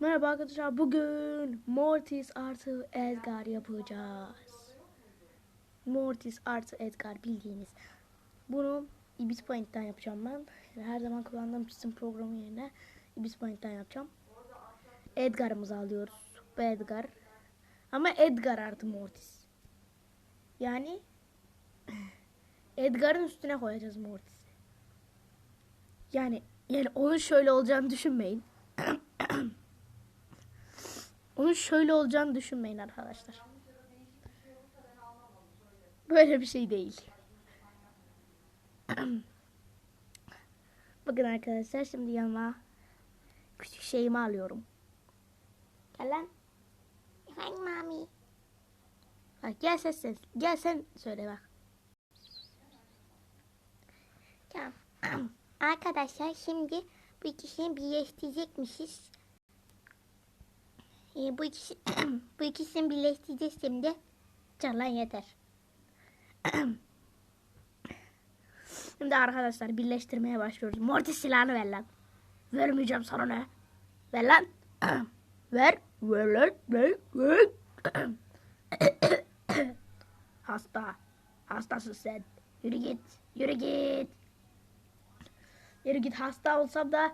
Merhaba arkadaşlar. Bugün Mortis artı Edgar yapacağız. Mortis artı Edgar bildiğiniz. Bunu Ibis Point'ten yapacağım ben. Her zaman kullandığım çizim programı yerine Ibis Point'ten yapacağım. Edgar'ımızı alıyoruz. Bu Edgar. Ama Edgar artı Mortis. Yani Edgar'ın üstüne koyacağız Mortis'i. Yani yani onun şöyle olacağını düşünmeyin. Onun şöyle olacağını düşünmeyin arkadaşlar. Böyle bir şey değil. Bakın arkadaşlar şimdi yanıma küçük şeyimi alıyorum. Gel lan. Efendim mami. Bak gel ses ses. Gel sen söyle bak. Tamam. Arkadaşlar şimdi bu ikisini birleştirecekmişiz. Ee, bu ikisi bu ikisini birleştireceğiz şimdi. Canlan yeter. şimdi arkadaşlar birleştirmeye başlıyoruz. Mortis silahını ver lan. Vermeyeceğim sana ne? Ver lan. ver. Ver lan. Ver. Ver. Hasta. Hastasın sen. Yürü git. Yürü git. Yürü git. Hasta olsam da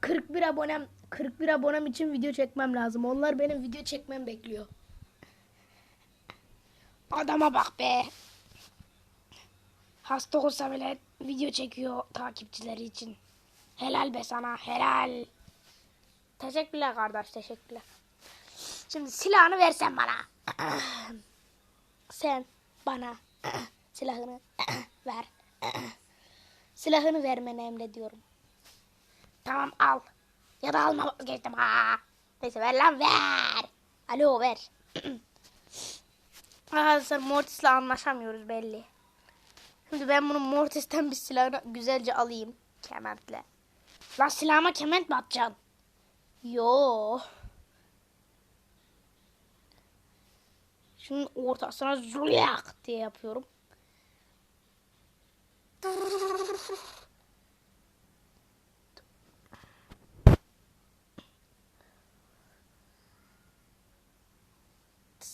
41 abonem 41 abonem için video çekmem lazım. Onlar benim video çekmem bekliyor. Adama bak be. Hasta olsa bile video çekiyor takipçileri için. Helal be sana helal. Teşekkürler kardeş teşekkürler. Şimdi silahını versen bana. Sen bana silahını ver. Silahını vermeni emrediyorum. Tamam al. Ya da alma vazgeçtim ha. Neyse ver lan ver. Alo ver. Arkadaşlar Mortis'le anlaşamıyoruz belli. Şimdi ben bunu Mortis'ten bir silahını güzelce alayım. Kementle. Lan silahıma kement mi atacaksın? Yo. Şunun ortasına zulyak diye yapıyorum.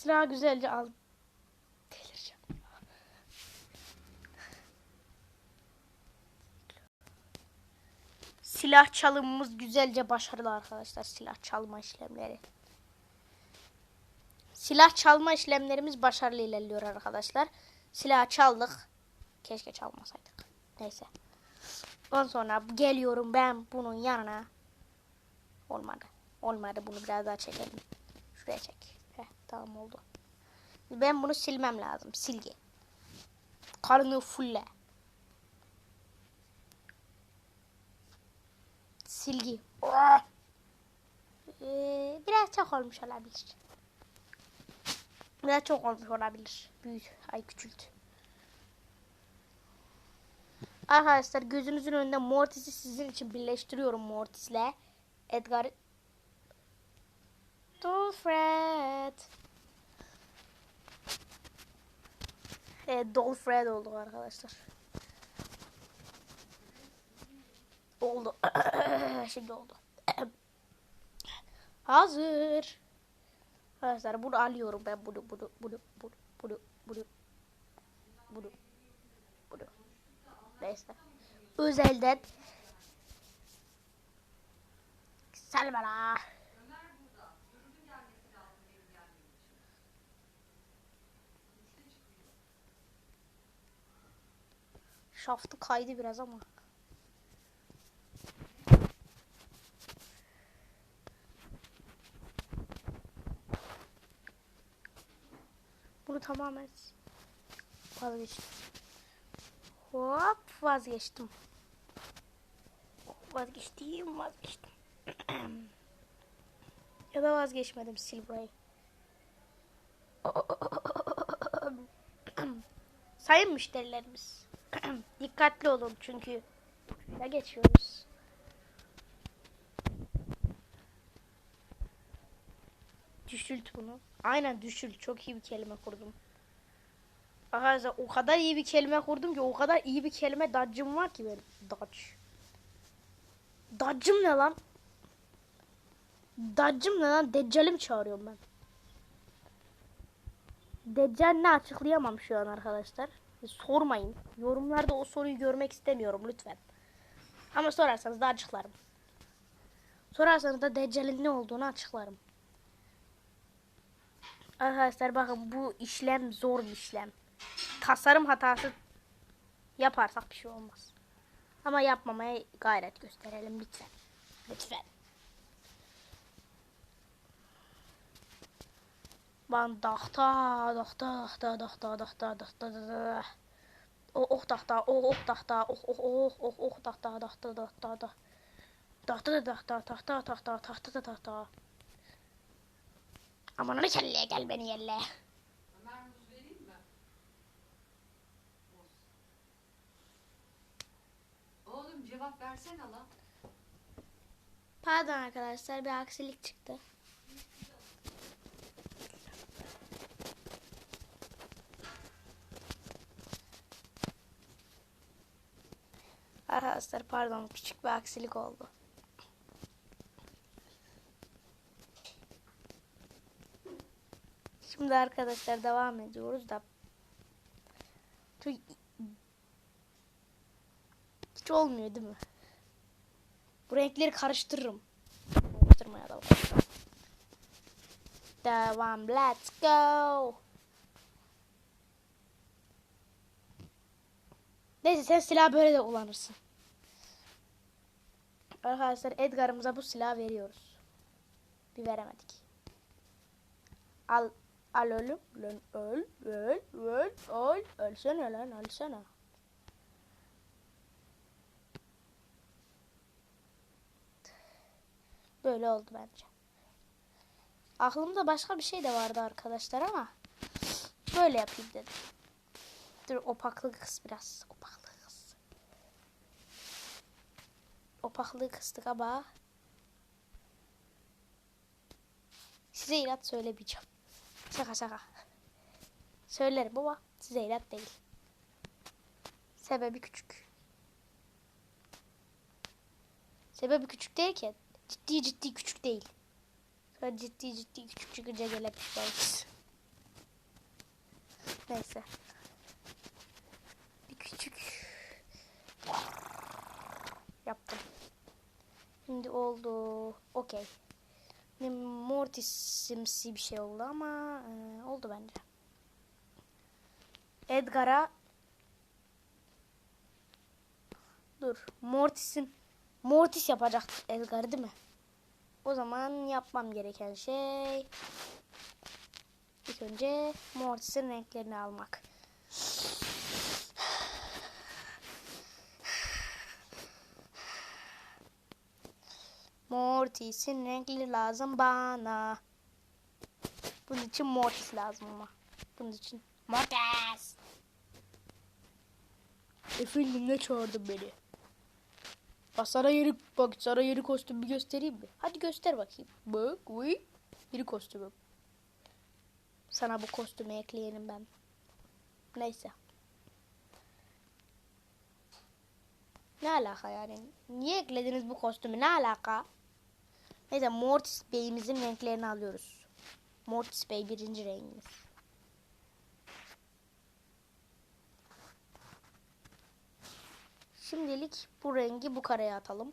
Silahı güzelce al. Silah çalımımız güzelce başarılı arkadaşlar. Silah çalma işlemleri. Silah çalma işlemlerimiz başarılı ilerliyor arkadaşlar. Silah çaldık. Keşke çalmasaydık. Neyse. Ondan sonra geliyorum ben bunun yanına. Olmadı. Olmadı. Bunu biraz daha çekelim. Şuraya çek. Tamam oldu. Ben bunu silmem lazım. Silgi. Karını fulle. Silgi. Ee, biraz çok olmuş olabilir. Biraz çok olmuş olabilir. Büyük. Ay küçült. Arkadaşlar gözünüzün önünde Mortis'i sizin için birleştiriyorum Mortis'le. Edgar Dolfred. Evet Dolfred olduk arkadaşlar. Oldu. Şimdi oldu. Hazır. Arkadaşlar bunu alıyorum ben bunu bunu bunu bunu bunu bunu bunu bunu neyse özelden Sel Şaftı kaydı biraz ama. Bunu tamamen vazgeçtim. Hop vazgeçtim. Vazgeçtim vazgeçtim. ya da vazgeçmedim sil burayı. Sayın müşterilerimiz. Dikkatli olun çünkü ya geçiyoruz. Düşült bunu. Aynen düşült. Çok iyi bir kelime kurdum. Arkadaşlar o kadar iyi bir kelime kurdum ki o kadar iyi bir kelime dodge'ım var ki benim. Dodge. Dodge'ım ne lan? Daccım ne lan? Deccal'i mi çağırıyorum ben? Deccal ne açıklayamam şu an arkadaşlar. Sormayın. Yorumlarda o soruyu görmek istemiyorum lütfen. Ama sorarsanız da açıklarım. Sorarsanız da Deccal'in ne olduğunu açıklarım. Arkadaşlar bakın bu işlem zor bir işlem. Tasarım hatası yaparsak bir şey olmaz. Ama yapmamaya gayret gösterelim lütfen. Lütfen. Ben dahta, dahta, dahta, dahta, dahta, dahta, dahta. Oh, oh dahta, oh, oh dahta, oh, oh, oh, oh, oh dahta, dahta, dahta, dahta. Dahta da dahta, tahta, tahta, tahta da tahta. Aman onu kelleye gel beni yelle. Ömer muz vereyim mi? Muz. Oğlum cevap versene lan. Pardon arkadaşlar bir aksilik çıktı. Arkadaşlar pardon küçük bir aksilik oldu. Şimdi arkadaşlar devam ediyoruz da hiç olmuyor değil mi? Bu renkleri karıştırırım. Karıştırmaya da bakalım. Devam. Let's go. Neyse sen silah böyle de kullanırsın. Arkadaşlar Edgar'ımıza bu silahı veriyoruz. Bir veremedik. Al al ölüm. Lan öl öl öl öl. Ölsene lan ölsene. Böyle oldu bence. Aklımda başka bir şey de vardı arkadaşlar ama böyle yapayım dedim. Dur opaklığı kıs biraz. Opaklığı kıs. Opaklığı kıstık ama size inat söylemeyeceğim. Şaka şaka. Söylerim ama size inat değil. Sebebi küçük. Sebebi küçük ki. Ciddi ciddi küçük değil. Sonra ciddi ciddi küçük çıkınca gele pişmanız. Neyse. Bir küçük yaptım. Şimdi oldu. Okey. Mortisimsi bir şey oldu ama e, oldu bence. Edgar'a Dur. Mortis'in Mortis yapacak Edgar değil mi? O zaman yapmam gereken şey ilk önce Mortis'in renklerini almak. Mortis'in renkleri lazım bana. Bunun için Mortis lazım ama. Bunun için Mortis. Efendim ne çağırdın beni? Bak sana yeni bak sana yeni kostümü göstereyim mi? Hadi göster bakayım. Bak, uy. Yeni kostümüm. Sana bu kostümü ekleyelim ben. Neyse. Ne alaka yani? Niye eklediniz bu kostümü? Ne alaka? Neyse Mortis Bey'imizin renklerini alıyoruz. Mortis Bey birinci rengimiz. Şimdilik bu rengi bu kareye atalım.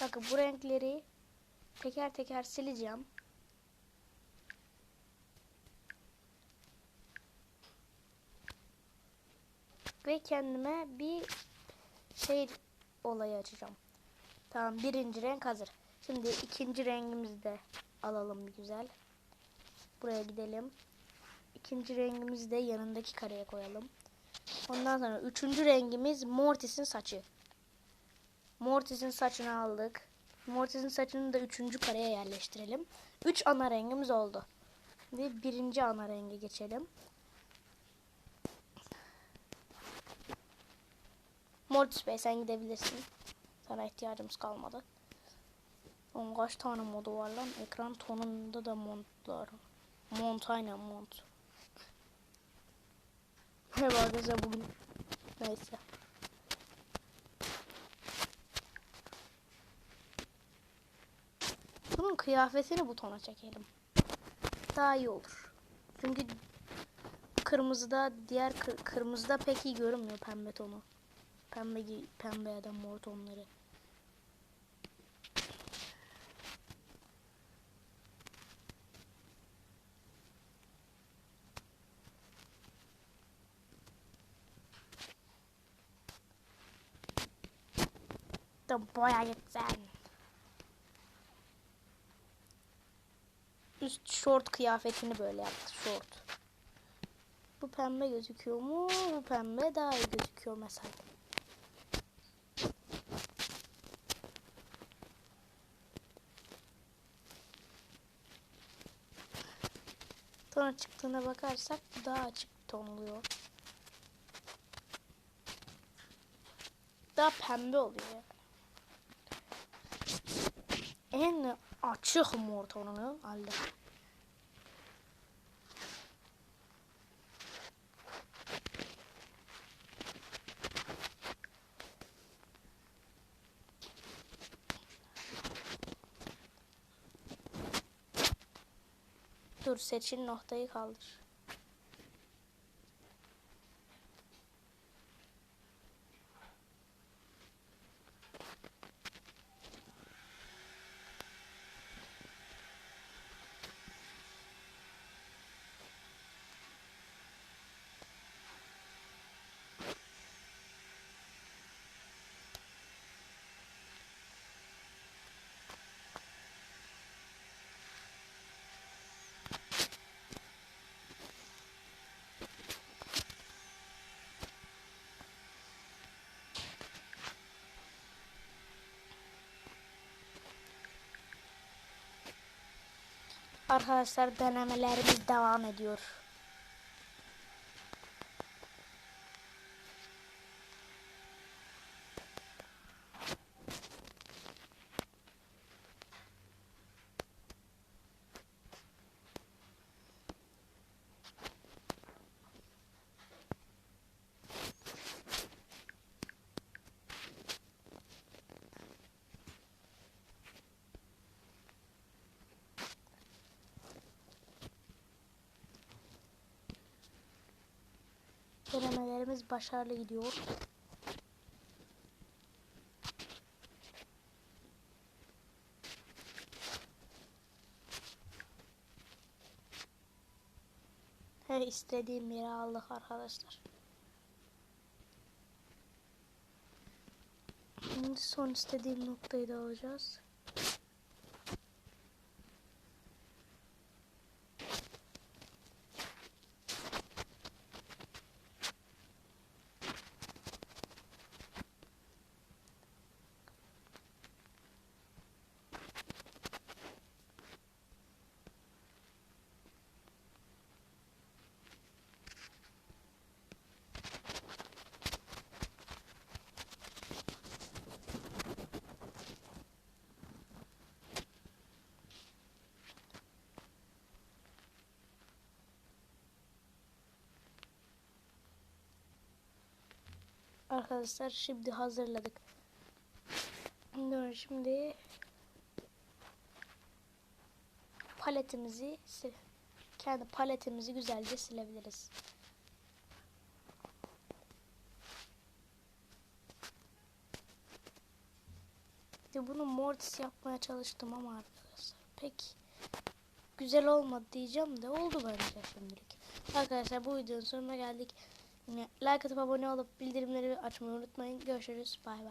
Bakın bu renkleri teker teker sileceğim. Ve kendime bir şey olayı açacağım. Tamam birinci renk hazır. Şimdi ikinci rengimizi de alalım bir güzel. Buraya gidelim. İkinci rengimizi de yanındaki kareye koyalım. Ondan sonra üçüncü rengimiz Mortis'in saçı. Mortis'in saçını aldık. Mortis'in saçını da üçüncü kareye yerleştirelim. Üç ana rengimiz oldu. Şimdi birinci ana renge geçelim. Mortis Bey sen gidebilirsin. Sana ihtiyacımız kalmadı. Onun kaç tane modu var lan? Ekran tonunda da montlar. Mont aynen mont. Evet arkadaşlar bugün neyse. Bunun kıyafetini butona çekelim. Daha iyi olur. Çünkü kırmızıda diğer kır kırmızıda pek iyi görünmüyor pembe tonu. Pembe pembe ya da mor tonları. Da boya gitsen. Üst şort kıyafetini böyle yaptı şort. Bu pembe gözüküyor mu? Bu pembe daha iyi gözüküyor mesela. Sonra çıktığına bakarsak daha açık ton oluyor. Daha pembe oluyor yani. En açık mor tonunu aldım. Dur seçin noktayı kaldır. Arkadaşlar denemelerimiz devam ediyor. Denemelerimiz başarılı gidiyor. Her istediğim yere aldık arkadaşlar. Şimdi son istediğim noktayı da alacağız. Arkadaşlar şimdi hazırladık. Şimdi paletimizi kendi paletimizi güzelce silebiliriz. İşte bunu mortis yapmaya çalıştım ama arkadaşlar pek güzel olmadı diyeceğim de oldu bence şimdilik. Arkadaşlar bu videonun sonuna geldik. Like atıp abone olup bildirimleri açmayı unutmayın. Görüşürüz. Bay bay.